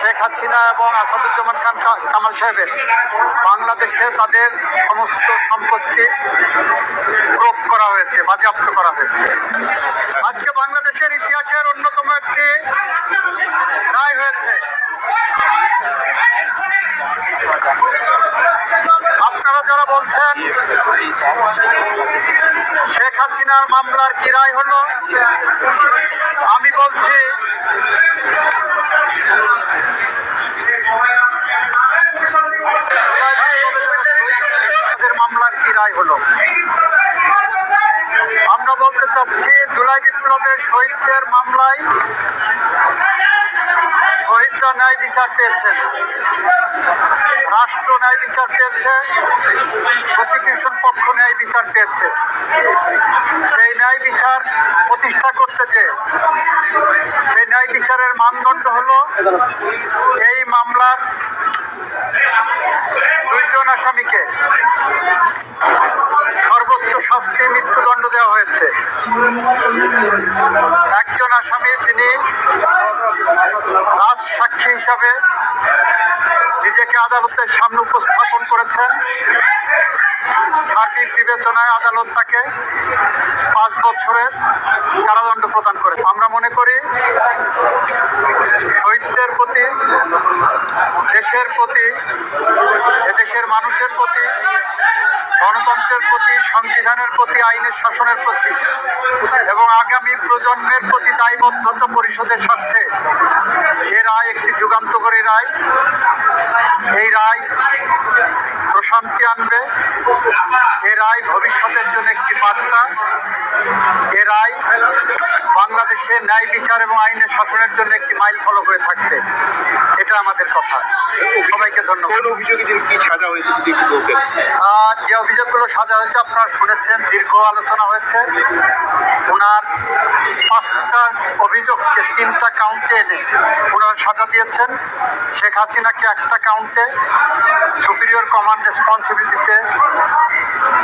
শেখ হাসিনা এবং আসাদুজ্জামান খান কামাল সাহেবের। বাংলাদেশে তাদের সমস্ত সম্পত্তি প্রয়োগ করা হয়েছে, বাজেয়াপ্ত করা হয়েছে। আজকে বাংলাদেশের ইতিহাসের অন্যতম একটি রায় হয়েছে। আপনারা যারা বলছেন শেখ হাসিনার মামলার কি রায় হলো, আমি বলছি রায় হলো। আমরা বলতে চাচ্ছি, জুলাই বিপ্লবের শহীদদের মামলায় শহীদরা ন্যায় বিচার পেয়েছেন। রাষ্ট্র ন্যায় বিচার পেয়েছে প্রসিকিউশন পক্ষ ন্যায় বিচার পেয়েছে। সেই ন্যায় বিচার প্রতিষ্ঠা করতে যে, সেই ন্যায় বিচারের মানদণ্ড হলো, এই মামলার দুইজন আসামিকে সর্বোচ্চ শাস্তি মৃত্যুদণ্ড দেওয়া হয়েছে। একজন আসামি, তিনি রাজ সাক্ষী হিসাবে নিজেকে আদালতের সামনে উপস্থাপন করেছেন। সার্বিক বিবেচনায় আদালত তাকে পাঁচ বছরের কারাদণ্ড প্রদান করে আমরা মনে করি, শহীদদের প্রতি, দেশের প্রতি, এদেশের মানুষের প্রতি গণতন্ত্রের প্রতি, সংবিধানের প্রতি, আইনের শাসনের প্রতি এবং আগামী প্রজন্মের প্রতি দায়বদ্ধতা পরিষদের স্বার্থে এ রায় একটি যুগান্তকারী রায়। এই রায় প্রশান্তি আনবে। এ রায় ভবিষ্যতের জন্য একটি বার্তা। এ রায় বাংলাদেশের ন্যায় বিচার এবং আইনের শাসনের জন্য একটি মাইল ফলক হয়ে থাকবে। এটা আমাদের কথা। সবাইকে ধন্যবাদ। অভিযোগে কি সাজা হয়েছে সাজা হয়েছে, আপনারা শুনেছেন, দীর্ঘ আলোচনা হয়েছে। ওনার পাঁচটা অভিযোগকে তিনটা কাউন্টে এনে ওনারা সাজা দিয়েছেন। শেখ হাসিনাকে একটা কাউন্টে সুপিরিয়র কমান্ড রেসপন্সিবিলিটিতে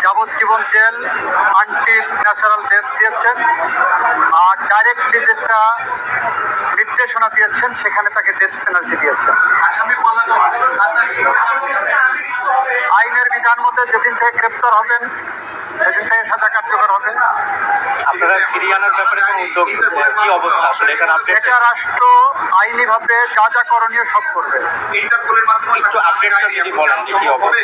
যাবজ্জীবন জেল আনটিল ন্যাচারাল ডেথ দিয়েছেন। আর ডাইরেক্টলি যেটা নির্দেশনা দিয়েছেন, সেখানে তাকে ডেথ পেনাল্টি দিয়েছেন। আইনের মতে যেদিন থেকে গ্রেপ্তার হবেন সেদিন থেকে সাজা কার্যকর হবে। আপনারা ফিরিয়ে আনার ব্যাপারে কোনো উদ্যোগ কি অবস্থা আসলে? এখানে আপডেট এটা রাষ্ট্র আইনিভাবে যা যা করণীয় সব করবে। ইন্টারপোলের মাধ্যমে একটু আপডেটটা যদি বলেন কি অবস্থা?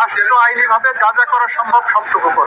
রাষ্ট্র আইনিভাবে যা যা করা সম্ভব সবটুকু করবে।